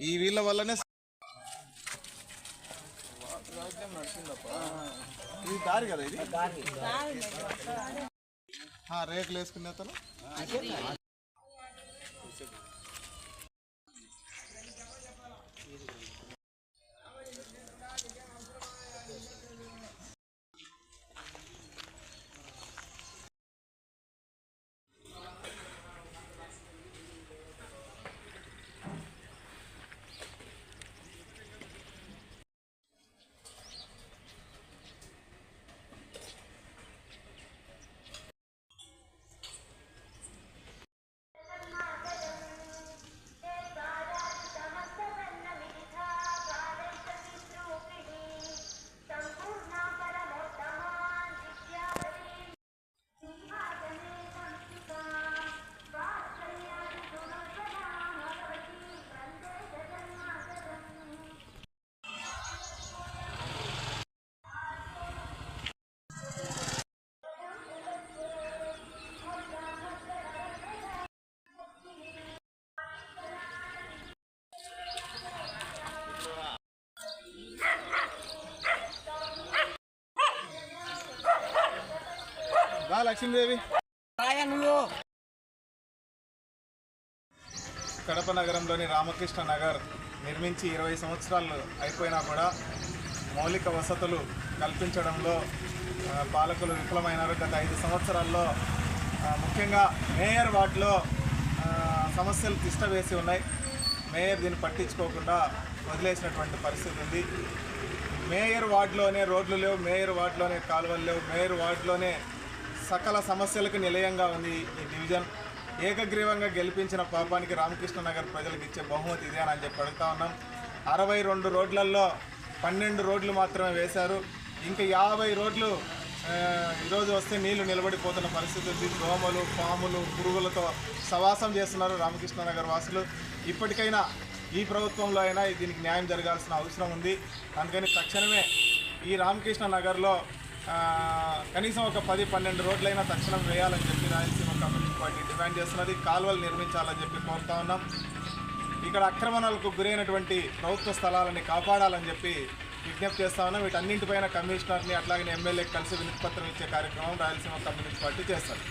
ఈ వీళ్ళ వల్లనే ఇది దారి కదా ఇది? ఆ, రేకులు వేసుకునే అతను? రా లక్ష్మీదేవి. కడప నగరంలోని రామకృష్ణ నగర్ నిర్మించి ఇరవై సంవత్సరాలు అయిపోయినా కూడా మౌలిక వసతులు కల్పించడంలో పాలకులు విఫలమైనారు. గత ఐదు సంవత్సరాల్లో ముఖ్యంగా మేయర్ వార్డులో సమస్యలు తిష్టవేసి ఉన్నాయి. మేయర్ దీన్ని పట్టించుకోకుండా వదిలేసినటువంటి పరిస్థితి ఉంది. మేయర్ వార్డులోనే రోడ్లు లేవు మేయర్ వార్డులోనే కాలువలు లేవు మేయర్ వార్డులోనే సకల సమస్యలకు నిలయంగా ఉంది ఈ డివిజన్. ఏకగ్రీవంగా గెలిపించిన పాపానికి రామకృష్ణ నగర్ ప్రజలకు ఇచ్చే బహుమతి ఇదే అని చెప్పి అడుగుతా ఉన్నాం. అరవై రెండు రోడ్లలో పన్నెండు రోడ్లు మాత్రమే వేశారు. ఇంకా యాభై రోడ్లు ఈరోజు వస్తే నీళ్ళు నిలబడిపోతున్న పరిస్థితి ఉంది. దోమలు పాములు పురుగులతో సవాసం చేస్తున్నారు రామకృష్ణ నగర్ వాసులు. ఇప్పటికైనా ఈ ప్రభుత్వంలో అయినా దీనికి న్యాయం జరగాల్సిన అవసరం ఉంది. అందుకని తక్షణమే ఈ రామకృష్ణ నగర్లో కనీసం ఒక పది పన్నెండు రోడ్లైనా తక్షణం వేయాలని చెప్పి రాయలసీమ కమ్యూనిస్ట్ పార్టీ డిమాండ్ చేస్తున్నది. కాలువలు నిర్మించాలని చెప్పి కోరుతా ఉన్నాం. ఇక్కడ అక్రమణలకు గురైనటువంటి ప్రభుత్వ స్థలాలని కాపాడాలని చెప్పి విజ్ఞప్తి చేస్తా ఉన్నాం. వీటన్నింటిపైన కమిషనర్ని అట్లాగే ఎమ్మెల్యేకి కలిసి వినతిపత్రం ఇచ్చే కార్యక్రమం రాయలసీమ కమ్యూనిస్ట్ పార్టీ చేస్తారు.